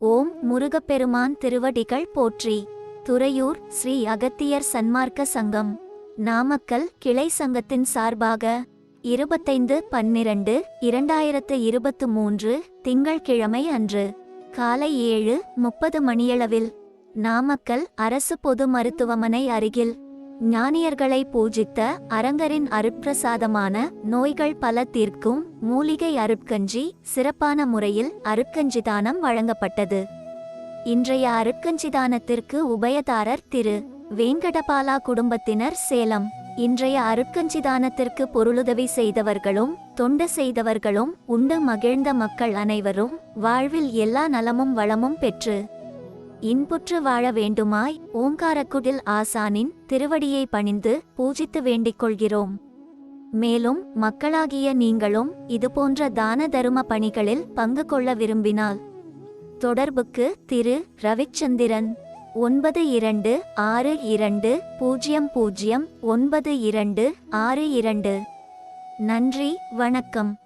ஓம் முருகப்பெருமான் திருவடிகள் போற்றி. துறையூர் ஸ்ரீ அகத்தியர் சன்மார்க்க சங்கம். நாமக்கல் கிளை சங்கத்தின் சார்பாக இருபத்தைந்து பன்னிரண்டு இரண்டாயிரத்து இருபத்து மூன்று திங்கள்கிழமை அன்று காலை ஏழு முப்பது மணியளவில் நாமக்கல் அரசு பொது மருத்துவமனை அருகில் ஞானியர்களை பூஜித்த அரங்கரின் அருட்பிரசாதமான நோய்கள் பல தீர்க்கும் மூலிகை அருட்கஞ்சி சிறப்பான முறையில் அருட்கஞ்சி தானம் வழங்கப்பட்டது. இன்றைய அருட்கஞ்சி தானத்திற்கு உபயதாரர் திரு. வேங்கடபாலா குடும்பத்தினர் சேலம். இன்றைய அருட்கஞ்சி தானத்திற்கு பொருளுதவி செய்தவர்களும் தொண்டு செய்தவர்களும் உண்டு மகிழ்ந்த மக்கள் அனைவரும் வாழ்வில் எல்லா நலமும் வளமும் பெற்று இன்புற்று வாழ வேண்டுமாய் ஓங்காரக்குடில் ஆசானின் திருவடியை பணிந்து பூஜித்து வேண்டிக் கொள்கிறோம். மேலும் மக்களாகிய நீங்களும் இதுபோன்ற தான தரும பணிகளில் பங்கு கொள்ள விரும்பினால் தொடர்புக்கு திரு. ரவிச்சந்திரன் ஒன்பது இரண்டு ஆறு இரண்டு பூஜ்ஜியம் பூஜ்ஜியம் ஒன்பது இரண்டு ஆறு இரண்டு. நன்றி வணக்கம்.